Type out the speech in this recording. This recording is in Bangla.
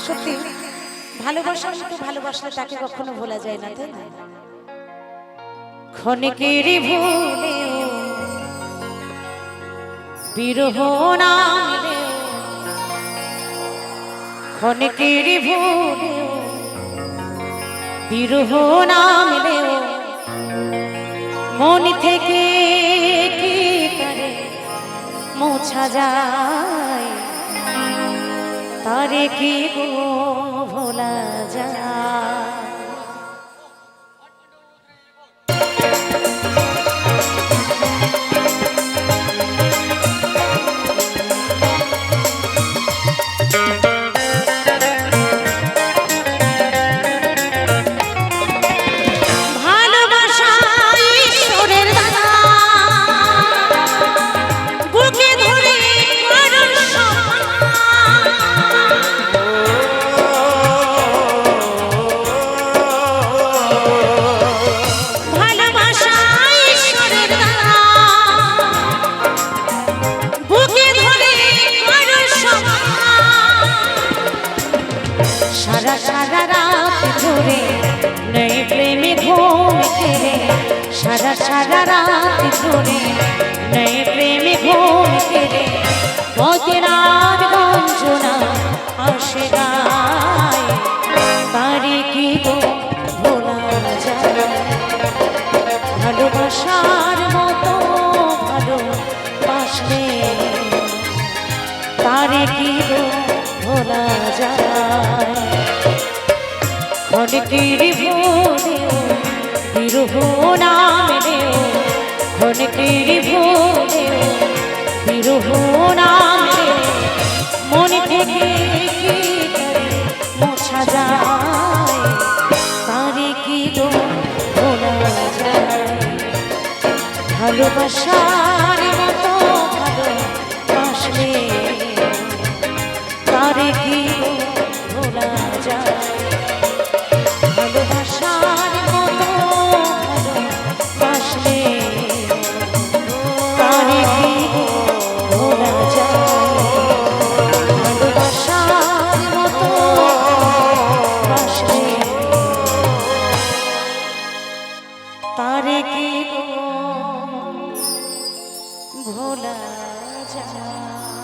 তাই সত্যি, ভালোবাসার মতো ভালোবাসলে তাকে কখনো ভোলা যায় না, তাই না? ভুলেও বিরহ নামলে ক্ষণিকের ভুলেও বিরহ নামলেও মন থেকে কি তারে মোছা যায়? তারে কি গো? সারা সারা রাত ধরে ক্ষণিকের ভোরেও বিরহ নামেও ক্ষণিকের ভোরেও বিরহ নামেও মন থেকে কি মোছা যায়? তারে কি গো ভোলা যায়? ভালোবাসার ভোলা যায়।